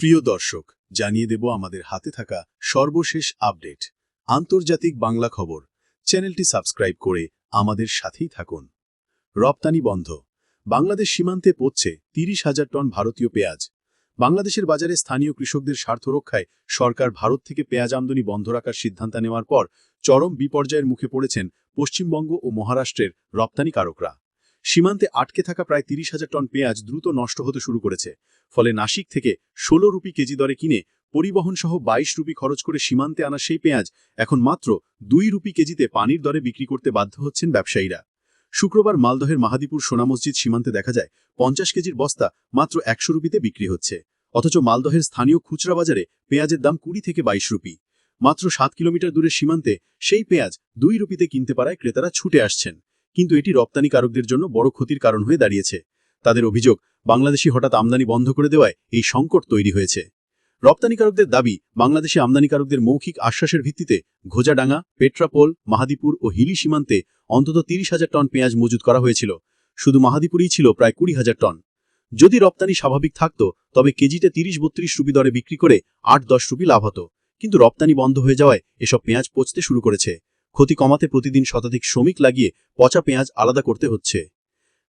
প্রিয় দর্শক, জানিয়ে দেব আমাদের হাতে থাকা সর্বশেষ আপডেট। আন্তর্জাতিক বাংলা খবর। চ্যানেলটি সাবস্ক্রাইব করে আমাদের সাথেই থাকুন। রপ্তানি বন্ধ। বাংলাদেশ সীমান্তে পড়ছে তিরিশ হাজার টন ভারতীয় পেঁয়াজ। বাংলাদেশের বাজারে স্থানীয় কৃষকদের স্বার্থ রক্ষায় সরকার ভারত থেকে পেঁয়াজ আমদানি বন্ধ রাখার সিদ্ধান্ত নেওয়ার পর চরম বিপর্যয়ের মুখে পড়েছেন পশ্চিমবঙ্গ ও মহারাষ্ট্রের রপ্তানিকারকরা। সীমান্তে আটকে থাকা প্রায় তিরিশ হাজার টন পেঁয়াজ দ্রুত নষ্ট হতে শুরু করেছে। ফলে নাসিক থেকে ষোলো রুপি কেজি দরে কিনে পরিবহন সহ বাইশ রুপি খরচ করে সীমান্তে আনা সেই পেঁয়াজ এখন মাত্র দুই রুপি কেজিতে পানির দরে বিক্রি করতে বাধ্য হচ্ছেন ব্যবসায়ীরা। শুক্রবার মালদহের মাহাদিপুর সোনা মসজিদ সীমান্তে দেখা যায়, পঞ্চাশ কেজির বস্তা মাত্র একশো রুপিতে বিক্রি হচ্ছে। অথচ মালদহের স্থানীয় খুচরা বাজারে পেঁয়াজের দাম কুড়ি থেকে বাইশ রুপি। মাত্র সাত কিলোমিটার দূরে সীমান্তে সেই পেঁয়াজ দুই রুপিতে কিনতে পারায় ক্রেতারা ছুটে আসছেন। কিন্তু এটি রপ্তানিকারকদের জন্য বড় ক্ষতির কারণ হয়ে দাঁড়িয়েছে। তাদের অভিযোগ, বাংলাদেশি হঠাৎ আমদানি বন্ধ করে দেওয়ায় এই সংকট তৈরি হয়েছে। রপ্তানিকারকদের দাবি, বাংলাদেশে আমদানিকারকদের মৌখিক আশ্বাসের ভিত্তিতে ঘোজাডাঙ্গা, পেট্রাপোল, মাহাদিপুর ও হিলি সীমান্তে অন্তত তিরিশ হাজার টন পেঁয়াজ মজুত করা হয়েছিল। শুধু মাহাদিপুরেই ছিল প্রায় কুড়ি হাজার টন। যদি রপ্তানি স্বাভাবিক থাকত, তবে কেজিতে তিরিশ বত্রিশ রুপি দরে বিক্রি করে আট দশ রুপি লাভ হতো। কিন্তু রপ্তানি বন্ধ হয়ে যাওয়ায় এসব পেঁয়াজ পচতে শুরু করেছে। ক্ষতি কমাতে প্রতিদিন শতাধিক শ্রমিক লাগিয়ে পচা পেঁয়াজ আলাদা করতে হচ্ছে।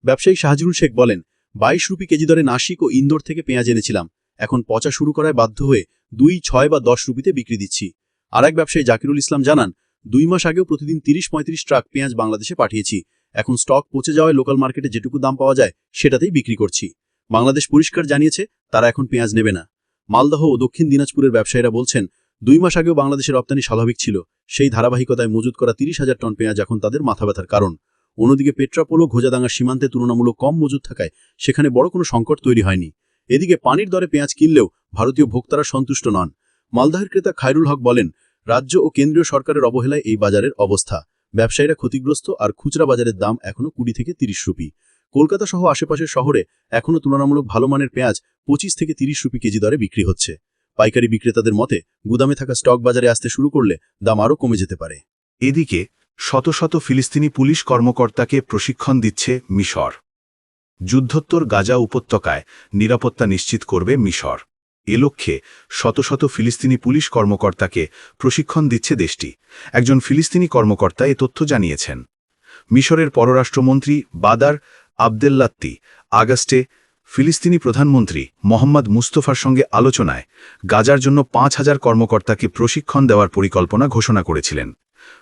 ব্যবসায়ী শাহজুল শেখ বলেন, বাইশ রুপি কেজি দরে নাসিক ও ইন্দোর থেকে পেঁয়াজ এনেছিলাম। এখন পচা শুরু করায় বাধ্য হয়ে দুই, ছয় বা দশ রুপিতে বিক্রি দিচ্ছি। আর এক ব্যবসায়ী জাকিরুল ইসলাম জানান, দুই মাস আগেও প্রতিদিন তিরিশ পঁয়ত্রিশ ট্রাক পেঁয়াজ বাংলাদেশে পাঠিয়েছি। এখন স্টক পচে যাওয়ায় লোকাল মার্কেটে যেটুকু দাম পাওয়া যায়, সেটাতেই বিক্রি করছি। বাংলাদেশ পরিষ্কার জানিয়েছে, তারা এখন পেঁয়াজ নেবে না। মালদহ ও দক্ষিণ দিনাজপুরের ব্যবসায়ীরা বলছেন, দুই মাস আগেও বাংলাদেশের রপ্তানি স্বাভাবিক ছিল। সেই ধারাবাহিকতায় মজুত করা তিরিশ হাজার টন পেঁয়াজ এখন তাদের মাথা ব্যথার কারণ। অন্যদিকে পেট্রাপোল ও সীমান্তে তুলনামূলক কম মজুত থাকায় সেখানে বড় কোনো সংকট তৈরি হয়নি। এদিকে পানির দরে পেঁয়াজ কিনলেও ভারতীয় ভোক্তারা সন্তুষ্ট নন। মালদাহের ক্রেতা খায়রুল হক বলেন, রাজ্য ও কেন্দ্রীয় সরকারের অবহেলায় এই বাজারের অবস্থা। ব্যবসায়ীরা ক্ষতিগ্রস্ত আর খুচরা বাজারের দাম এখনও কুড়ি থেকে তিরিশ রুপি। কলকাতা সহ আশেপাশের শহরে এখনও তুলনামূলক ভালো মানের পেঁয়াজ পঁচিশ থেকে তিরিশ রুপি কেজি দরে বিক্রি হচ্ছে। পাইকারি বিক্রেতাদের মতে, গুদামে থাকা স্টক বাজারে আসতে শুরু করলে দাম আরও কমে যেতে পারে। এদিকে, শত শত ফিলিস্তিনি পুলিশ কর্মকর্তাকে প্রশিক্ষণ দিচ্ছে মিশর। যুদ্ধোত্তর গাজা উপত্যকায় নিরাপত্তা নিশ্চিত করবে মিশর। এ লক্ষ্যে শত শত ফিলিস্তিনি পুলিশ কর্মকর্তাকে প্রশিক্ষণ দিচ্ছে দেশটি। একজন ফিলিস্তিনি কর্মকর্তা এ তথ্য জানিয়েছেন। মিশরের পররাষ্ট্রমন্ত্রী বাদার আবদেল্লাত্তি আগস্টে ফিলিস্তিনি প্রধানমন্ত্রী মোহাম্মদ মুস্তফার সঙ্গে আলোচনায় গাজার জন্য পাঁচ হাজার কর্মকর্তাকে প্রশিক্ষণ দেওয়ার পরিকল্পনা ঘোষণা করেছিলেন।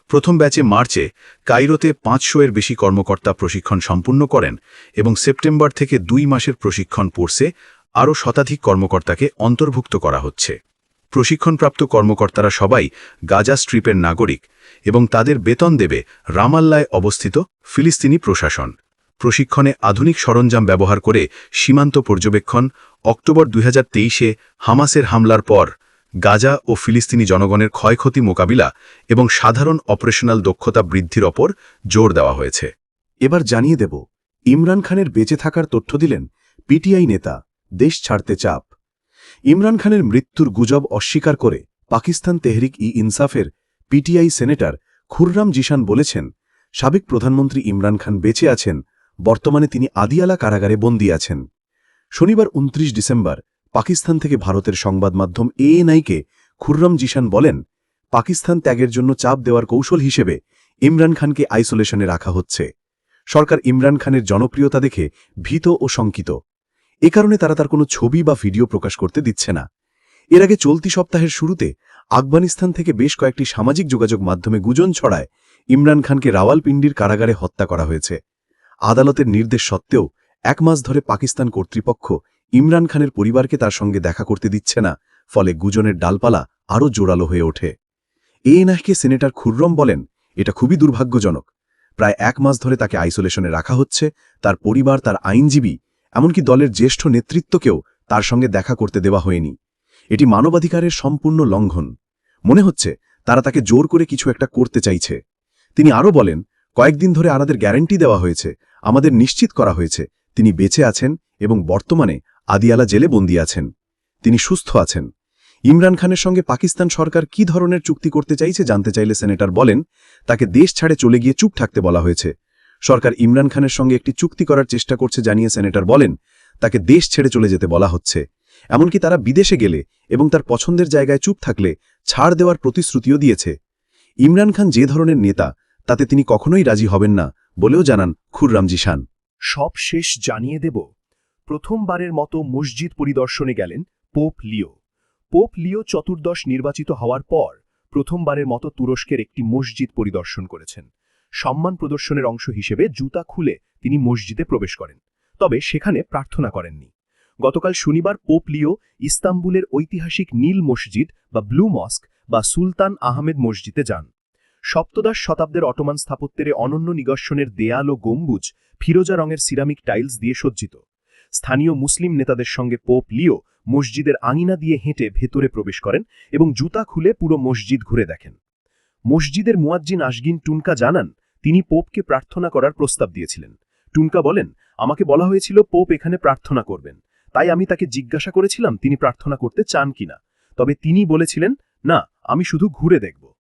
প্রথম ব্যাচে মার্চে কাইরোতে পাঁচশো এর বেশি কর্মকর্তা প্রশিক্ষণ সম্পূর্ণ করেন এবং সেপ্টেম্বর থেকে দুই মাসের প্রশিক্ষণ কোর্সে আরও শতাধিক কর্মকর্তাকে অন্তর্ভুক্ত করা হচ্ছে। প্রশিক্ষণপ্রাপ্ত কর্মকর্তারা সবাই গাজা স্ট্রিপের নাগরিক এবং তাদের বেতন দেবে রামাল্লায় অবস্থিত ফিলিস্তিনি প্রশাসন। প্রশিক্ষণে আধুনিক সরঞ্জাম ব্যবহার করে সীমান্ত পর্যবেক্ষণ, অক্টোবর দুই হাজার হামাসের হামলার পর গাজা ও ফিলিস্তিনি জনগণের ক্ষয়ক্ষতি মোকাবিলা এবং সাধারণ অপারেশনাল দক্ষতা বৃদ্ধির ওপর জোর দেওয়া হয়েছে। এবার জানিয়ে দেব, ইমরান খানের বেঁচে থাকার তথ্য দিলেন পিটিআই নেতা, দেশ ছাড়তে চাপ। ইমরান খানের মৃত্যুর গুজব অস্বীকার করে পাকিস্তান তেহরিক ই ইনসাফের পিটিআই সেনেটর খুররাম জিশান বলেছেন, সাবেক প্রধানমন্ত্রী ইমরান খান বেঁচে আছেন বর্তমানে তিনি আদিয়ালা কারাগারে বন্দী আছেন। শনিবার উনত্রিশ ডিসেম্বর পাকিস্তান থেকে ভারতের সংবাদ মাধ্যম এএনআইকে খুররাম জিশান বলেন, পাকিস্তান ত্যাগের জন্য চাপ দেওয়ার কৌশল হিসেবে ইমরান খানকে আইসোলেশনে রাখা হচ্ছে। সরকার ইমরান খানের জনপ্রিয়তা দেখে ভীত ও শঙ্কিত। এ কারণে তারা তার কোনো ছবি বা ভিডিও প্রকাশ করতে দিচ্ছে না। এর আগে চলতি সপ্তাহের শুরুতে আফগানিস্তান থেকে বেশ কয়েকটি সামাজিক যোগাযোগ মাধ্যমে গুজন ছড়ায় ইমরান খানকে রাওয়ালপিন্ডির কারাগারে হত্যা করা হয়েছে। আদালতের নির্দেশ সত্ত্বেও এক মাস ধরে পাকিস্তান কর্তৃপক্ষ ইমরান খানের পরিবারকে তার সঙ্গে দেখা করতে দিচ্ছে না, ফলে গুজনের ডালপালা আরও জোরালো হয়ে ওঠে। এএনআইকে সেনেটর খুররম বলেন, এটা খুবই দুর্ভাগ্যজনক। প্রায় এক মাস ধরে তাকে আইসোলেশনে রাখা হচ্ছে, তার পরিবার, তার আইনজীবী, এমনকি দলের জ্যেষ্ঠ নেতৃত্বকেও তার সঙ্গে দেখা করতে দেওয়া হয়নি। এটি মানবাধিকারের সম্পূর্ণ লঙ্ঘন। মনে হচ্ছে তারা তাকে জোর করে কিছু একটা করতে চাইছে। তিনি আরও বলেন কয়েকদিন ধরে আমাদের গ্যারান্টি দেওয়া হয়েছে, আমাদের নিশ্চিত করা হয়েছে, তিনি বেঁচে আছেন এবং বর্তমানে আদিয়ালা জেলে বন্দী আছেন। তিনি সুস্থ আছেন। ইমরান খানের সঙ্গে পাকিস্তান সরকার কি ধরনের চুক্তি করতে চাইছে জানতে চাইলে সেনেটর বলেন, তাকে দেশ ছাড়ে চলে গিয়ে চুপ থাকতে বলা হয়েছে। সরকার ইমরান খানের সঙ্গে একটি চুক্তি করার চেষ্টা করছে জানিয়ে সেনেটর বলেন, তাকে দেশ ছেড়ে চলে যেতে বলা হচ্ছে। এমনকি তারা বিদেশে গেলে এবং তার পছন্দের জায়গায় চুপ থাকলে ছাড় দেওয়ার প্রতিশ্রুতিও দিয়েছে। ইমরান খান যে ধরনের নেতা তাতে তিনি কখনোই রাজি হবেন না বলেও জানান খুররাম জিশান সব শেষ জানিয়ে দেব। প্রথমবারের মতো মসজিদ পরিদর্শনে গেলেন পোপ লিও। পোপ লিও চতুর্দশ নির্বাচিত হওয়ার পর প্রথমবারের মতো তুরস্কের একটি মসজিদ পরিদর্শন করেছেন। সম্মান প্রদর্শনের অংশ হিসেবে জুতা খুলে তিনি মসজিদে প্রবেশ করেন। তবে সেখানে প্রার্থনা করেননি। গতকাল শনিবার পোপ লিও ইস্তাম্বুলের ঐতিহাসিক নীল মসজিদ বা ব্লু মস্ক বা সুলতান আহমেদ মসজিদে যান। সপ্তদশ শতাব্দের অটোমান স্থাপত্যের অনন্য নিদর্শনের দেয়াল ও গম্বুজ ফিরোজা রঙের সিরামিক টাইলস দিয়ে সজ্জিত। স্থানীয় মুসলিম নেতাদের সঙ্গে পোপ লিও মসজিদের আঙিনা দিয়ে হেঁটে ভেতরে প্রবেশ করেন এবং জুতা খুলে পুরো মসজিদ ঘুরে দেখেন। মসজিদের মুয়াজ্জিন আশগিন টুনকা জানান, তিনি পোপকে প্রার্থনা করার প্রস্তাব দিয়েছিলেন। টুনকা বলেন, আমাকে বলা হয়েছিল পোপ এখানে প্রার্থনা করবেন। তাই আমি তাকে জিজ্ঞাসা করেছিলাম তিনি প্রার্থনা করতে চান কিনা। তবে তিনি বলেছিলেন, না, আমি শুধু ঘুরে দেখব।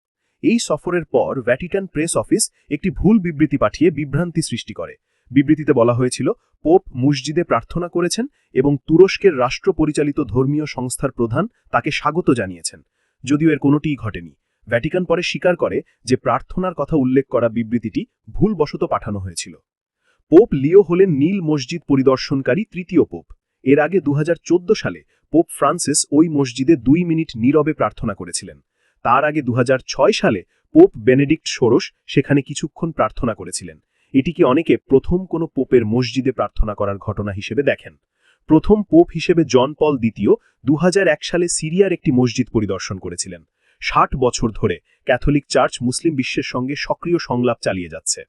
এই সফরের পর ভ্যাটিকান প্রেস অফিস একটি ভুল বিবৃতি পাঠিয়ে বিভ্রান্তি সৃষ্টি করে। বিবৃতিতে বলা হয়েছিল পোপ মসজিদে প্রার্থনা করেছেন এবং তুরস্কের রাষ্ট্র পরিচালিত ধর্মীয় সংস্থার প্রধান তাকে স্বাগত জানিয়েছেন। যদিও এর কোনোটিই ঘটেনি। ভ্যাটিকান পরে স্বীকার করে যে প্রার্থনার কথা উল্লেখ করা বিবৃতিটি ভুলবশত পাঠানো হয়েছিল। পোপ লিও হলেন নীল মসজিদ পরিদর্শনকারী তৃতীয় পোপ এর আগে দু হাজার চোদ্দ সালে পোপ ফ্রান্সিস ওই মসজিদে দুই মিনিট নীরবে প্রার্থনা করেছিলেন। তার আগে দু হাজার ছয় সালে পোপ বেনেডিক্ট ষোড়শ সেখানে কিছুক্ষণ প্রার্থনা করেছিলেন। এটিকে অনেকে প্রথম কোনো পোপের মসজিদে প্রার্থনা করার ঘটনা হিসেবে দেখেন। প্রথম পোপ হিসেবে জন পল দ্বিতীয় দু হাজার এক সালে সিরিয়ার একটি মসজিদ পরিদর্শন করেছিলেন। ষাট বছর ধরে ক্যাথলিক চার্চ মুসলিম বিশ্বের সঙ্গে সক্রিয় সংলাপ চালিয়ে যাচ্ছে।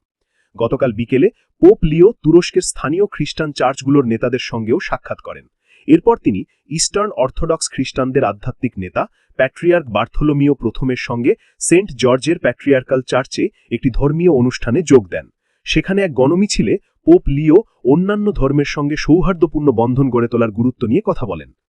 গতকাল বিকেলে পোপ লিও তুরস্কের স্থানীয় খ্রিস্টান চার্চগুলোর নেতাদের সঙ্গেও সাক্ষাৎ করেন। এরপর তিনি ইস্টার্ন অর্থোডক্স খ্রিস্টানদের আধ্যাত্মিক নেতা প্যাট্রিয়ার্ক বার্থোলোমিও প্রথমের সঙ্গে সেন্ট জর্জের প্যাট্রিয়ার্কাল চার্চে একটি ধর্মীয় অনুষ্ঠানে যোগ দেন। সেখানে এক গণমিছিলে পোপ লিও অন্যান্য ধর্মের সঙ্গে সৌহার্দ্যপূর্ণ বন্ধন গড়ে তোলার গুরুত্ব নিয়ে কথা বলেন।